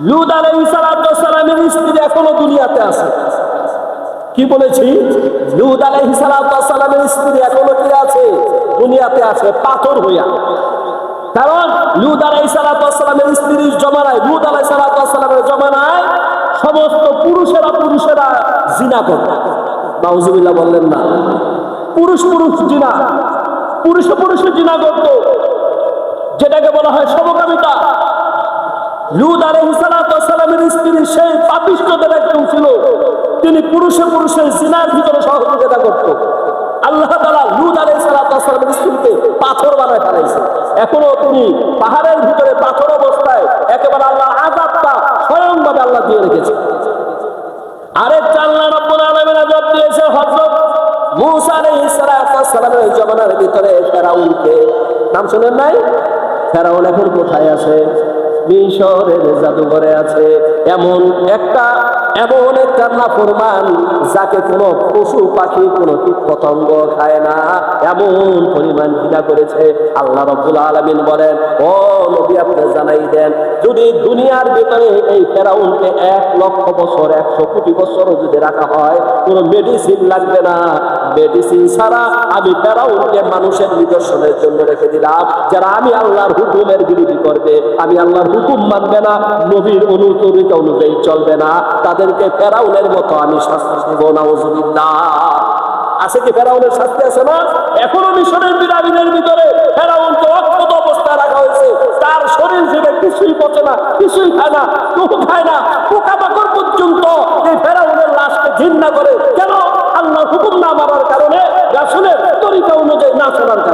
Lud স্ত্রী এখনও দুনিয়াতে আছে। কি বলেছি? লুদ স্ত্রী এখনও কি আছে? দুনিয়াতে আছে, পাথর হইয়া। কারণ লুদ আলাইসালামের স্ত্রীর জমানায় লুদ আলাইসালামের জমানায় সমস্ত পুরুষেরা পুরুষেরা জিনা করত। নাউজুবিল্লাহ বললেন না। পুরুষ পুরুষ জিনা। পুরুষে পুরুষে জিনা করত। যেটাকে বলা হয় সমকামিতা লুদ আলহিসালামের স্ত্রী সেই পাপিষ্টদের একজন ছিল তিনি পুরুষে পুরুষের সিনার ভিতরে সহযোগিতা করত। আল্লাহ তালা লুদ আলহিসালামের স্ত্রীকে পাথর বানায় ফেলাইছে। এখনও তিনি পাহাড়ের ভিতরে পাথর অবস্থায় একেবারে আল্লাহ আজাবটা স্বয়ংভাবে আল্লাহ দিয়ে রেখেছে। আরেকটা আল্লাহ রব্বুল আলামিন আযাব দিয়েছে হযরত মূসা আলাইহিস সালামের জমানার ভিতরে ফেরাউনকে। নাম শুনেন নাই? ফেরাউন এখন কোথায় আছে? মিশরের জাদুঘরে আছে। এমন একটা এমন একটা নাফরমান যাকে কোনো পশু পাখি, কোনো পতঙ্গ খায় না। এমন পরিমাণ ঘৃণা করেছে। আল্লাহ রব্বুল আলামিন বলেন, ও নবী, আপনি জানাই দেন, যদি দুনিয়ার ভিতরে এই ফেরাউনকে এক লক্ষ বছর, একশো কোটি বছরও যদি রাখা হয়, কোনো মেডিসিন লাগবে না। মেডিসিন ছাড়া আমি ফেরাউনকে মানুষের নিদর্শনের জন্য রেখে দিলাম। যারা আমি আল্লাহর হুকুমের বিরোধী করবে, আমি আল্লাহর হুকুম মানবে না, নবীর অনুতরিত অনুযায়ী চলবে না। তাদেরকে ফেরাউনের মতো আমি শাস্তি দেব না আছে কি ফেরাউনের শাস্তি আছে না? এখনও মিশরের বিরামিনের ভিতরে ফেরাউনকে অক্ষত অবস্থায় রাখা হয়েছে। তার শরীর থেকে কিছুই পচে না, কিছুই খায় না, কেউ খায় না। পোকামাকড় পর্যন্ত এই ফেরাউনের লাশকে ঘৃণা করে না মানার